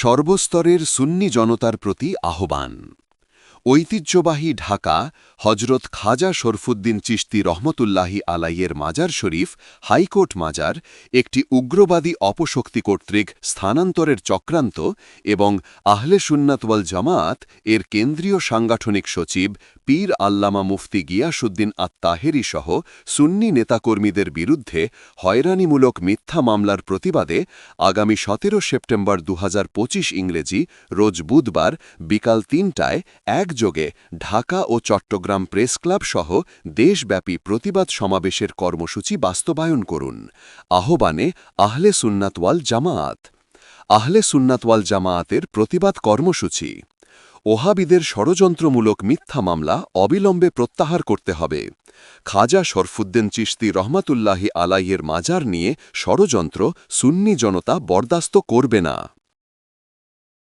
সর্বস্তরের সুন্নি জনতার প্রতি আহ্বান। ঐতিহ্যবাহী ঢাকা হজরত খাজা শরফুদ্দিন চিশতি রহমতুল্লাহি আলাইয়ের মাজার শরীফ, হাইকোর্ট মাজার, একটি উগ্রবাদী অপশক্তি কর্তৃক স্থানান্তরের চক্রান্ত এবং আহলে সুন্নাতওয়াল জামাত এর কেন্দ্রীয় সাংগঠনিক সচিব পীর আল্লামা মুফতি গিয়াসুদ্দিন আত্মাহেরি সহ সুন্নি নেতাকর্মীদের বিরুদ্ধে হয়রানিমূলক মিথ্যা মামলার প্রতিবাদে আগামী সতেরো সেপ্টেম্বর দু হাজার পঁচিশ ইংরেজি রোজ বুধবার বিকাল তিনটায় একযোগে ঢাকা ও চট্টগ্রাম প্রেস ক্লাব সহ দেশব্যাপী প্রতিবাদ সমাবেশের কর্মসূচি বাস্তবায়ন করুন। আহ্বানে আহলে সুন্নাতওয়াল জামায়াত আহলে সুন্নাতওয়াল জামায়াতের প্রতিবাদ কর্মসূচি। ওহাবিদের ষড়যন্ত্রমূলক মিথ্যা মামলা অবিলম্বে প্রত্যাহার করতে হবে। খাজা শরফুদ্দিন চিশতি রহমাতুল্লাহি আলাইয়ের মাজার নিয়ে ষড়যন্ত্র সুন্নি জনতা বরদাস্ত করবে না।